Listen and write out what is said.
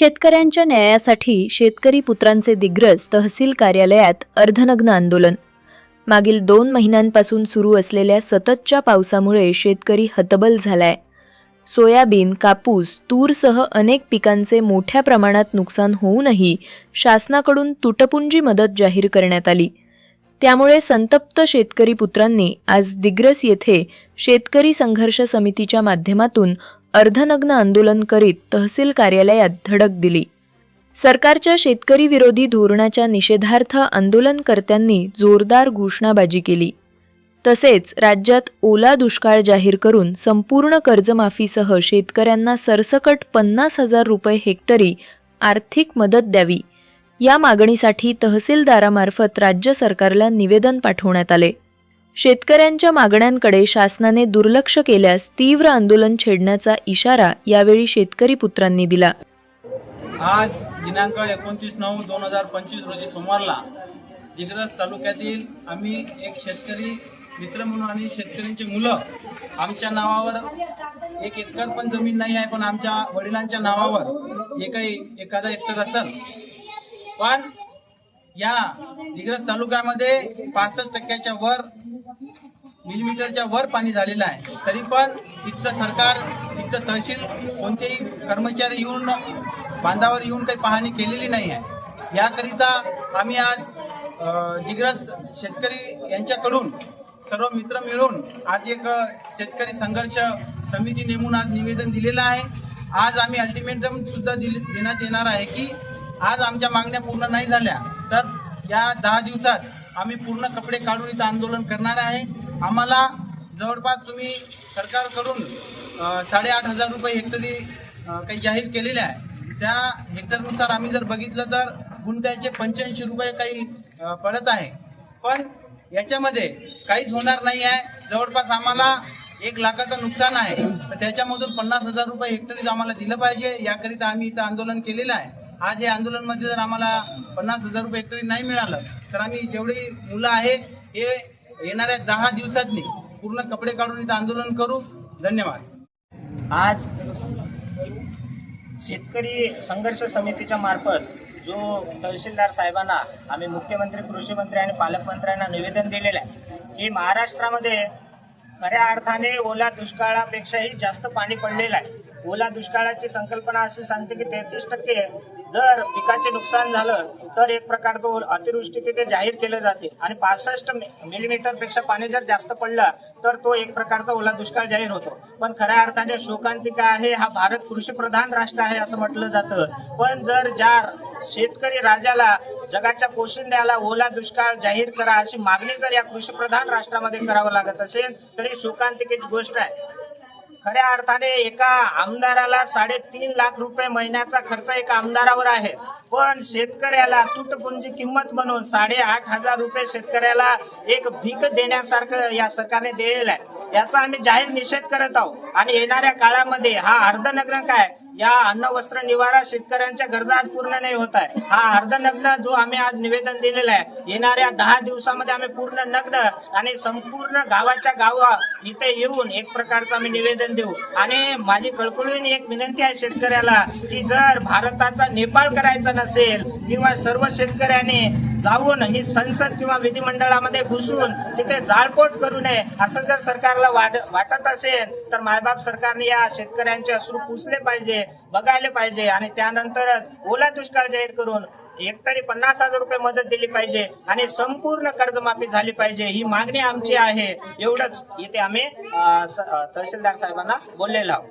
शेतकऱ्यांच्या न्यायासाठी शेतकरी पुत्रांचे दिग्रस तहसील कार्यालयात अर्धनग्न आंदोलन. मागील दोन महिन्यांपासून सुरू असलेल्या सततच्या पावसामुळे शेतकरी हतबल झालाय. सोयाबीन कापूस तूरसह अनेक पिकांचे मोठ्या प्रमाणात नुकसान होऊनही शासनाकडून तुटपुंजी मदत जाहीर करण्यात आली. त्यामुळे संतप्त शेतकरी पुत्रांनी आज दिग्रस येथे शेतकरी संघर्ष समितीच्या माध्यमातून अर्धनग्न आंदोलन करीत तहसील कार्यालयात धडक दिली. सरकारच्या शेतकरी विरोधी धोरणाच्या निषेधार्थ आंदोलनकर्त्यांनी जोरदार घोषणाबाजी केली. तसेच राज्यात ओला दुष्काळ जाहीर करून संपूर्ण कर्जमाफीसह शेतकऱ्यांना सरसकट पन्नास हजार रुपये हेक्टरी आर्थिक मदत द्यावी. या मागणीसाठी तहसीलदारामार्फत राज्य सरकारला निवेदन पाठवण्यात आले. शेतकऱ्यांच्या मागण्यांकडे शासनाने दुर्लक्ष केल्यास तीव्र आंदोलन छेडण्याचा इशारा यावेळी शेतकरी पुत्रांनी दिला. आज दिनांक एकोणतीस नऊ दोन हजार पंचवीस रोजी सोमवारला दिग्रस तालुक्यातील आम्ही एक शेतकरी मित्र म्हणून आणि शेतकऱ्यांची मुलं आमच्या नावावर एक एकर पण जमीन नाही आहे पण आमच्या वडिलांच्या नावावर एकही एखादा एकर असेल. पण या दिग्रस तालुक्यामध्ये पासष्ट टक्क्याच्या वर मिलीमीटरच्या वर पाणी झालेलं आहे. तरी पण इथचं सरकार इथचं तहसील कोणतेही कर्मचारी येऊन बांधावर येऊन काही पाहणी केलेली नाही आहे. याकरिता आम्ही आज दिग्रज दिग्रस शेतकरी यांच्याकडून सर्व मित्र मिळून आज एक शेतकरी संघर्ष समिती नेमून आज निवेदन दिलेलं आहे. आज आम्ही अल्टिमेटम सुद्धा देण्यात येणार आहे की आज आमच्या मागण्या पूर्ण नाही झाल्या. तर या दहा दिवसात आम्ही पूर्ण कपडे काढून इथं आंदोलन करणार आहे. आम्हाला जवळपास तुम्ही सरकारकडून साडेआठ हजार रुपये हेक्टरी काही जाहीर केलेले आहे त्या हेक्टरनुसार आम्ही जर बघितलं तर गुंठ्याचे पंच्याऐंशी रुपये काही पडत आहे. पण याच्यामध्ये काहीच होणार नाही आहे. जवळपास आम्हाला एक लाखाचं नुकसान आहे. तर त्याच्यामधून पन्नास हजार रुपये हेक्टरीच आम्हाला दिलं पाहिजे. याकरिता आम्ही इथं आंदोलन केलेलं आहे. आज हे आंदोलनमध्ये जर आम्हाला पन्नास हजार रुपये एकरी नाही मिळालं तर आम्ही जेवढी मुलं आहे हे येणाऱ्या दहा दिवसातनी पूर्ण कपडे काढून इथं आंदोलन करू. धन्यवाद. आज शेतकरी संघर्ष समितीच्या मार्फत जो तहसीलदार साहेबांना आम्ही मुख्यमंत्री कृषी मंत्री आणि पालकमंत्र्यांना निवेदन दिलेलं आहे की महाराष्ट्रामध्ये खऱ्या अर्थाने ओला दुष्काळापेक्षाही जास्त पाणी पडलेलं आहे. ओला दुष्काळाची संकल्पना अशी सांगते की तेहतीस टक्के जर पिकाचे नुकसान झालं तर एक प्रकारचं ओल- अतिवृष्टी तिथे जाहीर केलं जाते. आणि पासष्ट मिलीमीटरपेक्षा पाणी जर जास्त पडलं तर तो एक प्रकारचा ओला दुष्काळ जाहीर होतो. पण खऱ्या अर्थाने शोकांतिका आहे हा भारत कृषी प्रधान राष्ट्र आहे असं म्हटलं जातं. पण जर ज्या शेतकरी राजाला जगाच्या पोशिंद्याला ओला दुष्काळ जाहीर करा अशी मागणी जर या कृषी प्रधान राष्ट्रामध्ये करावं लागत असेल तरी शोकांतिकेची गोष्ट आहे. खऱ्या अर्थाने एका आमदाराला साडेतीन लाख रुपये महिन्याचा खर्च एका आमदारावर आहे. पण शेतकऱ्याला तुटपुंजी किंमत म्हणून साडेआठ हजार रुपये शेतकऱ्याला एक भीक देण्यासारखं या सरकारने दिलेलं आहे. याचा आम्ही जाहीर निषेध करत आहोत. आणि येणाऱ्या काळामध्ये हा अर्धनग्न काय? या अन्न वस्त्र निवारा शेतकऱ्यांच्या गरजा आज पूर्ण नाही होत आहे. हा अर्धनग्न जो आम्ही आज निवेदन दिलेला आहे येणाऱ्या दहा दिवसामध्ये आम्ही पूर्ण नग्न आणि संपूर्ण गावाच्या गावा इथे येऊन एक प्रकारचं आम्ही निवेदन देऊ. आणि माझी कळकळून एक विनंती आहे शेतकऱ्याला की जर भारताचा नेपाळ करायचा नसेल किंवा सर्व शेतकऱ्यांनी जाऊन ही संसद किंवा विधिमंडळामध्ये घुसून तिथे जाळपोट करू नये असं जर सरकारला वाट वाटत असेल तर मायबाप सरकारने या शेतकऱ्यांचे अश्रू पुसले पाहिजे बघायला पाहिजे आणि त्यानंतरच ओला दुष्काळ जाहीर करून एकतरी पन्नास हजार रुपये मदत दिली पाहिजे आणि संपूर्ण कर्जमाफी झाली पाहिजे ही मागणी आमची आहे. एवढंच. इथे आम्ही तहसीलदार साहेबांना बोललेलो आहोत.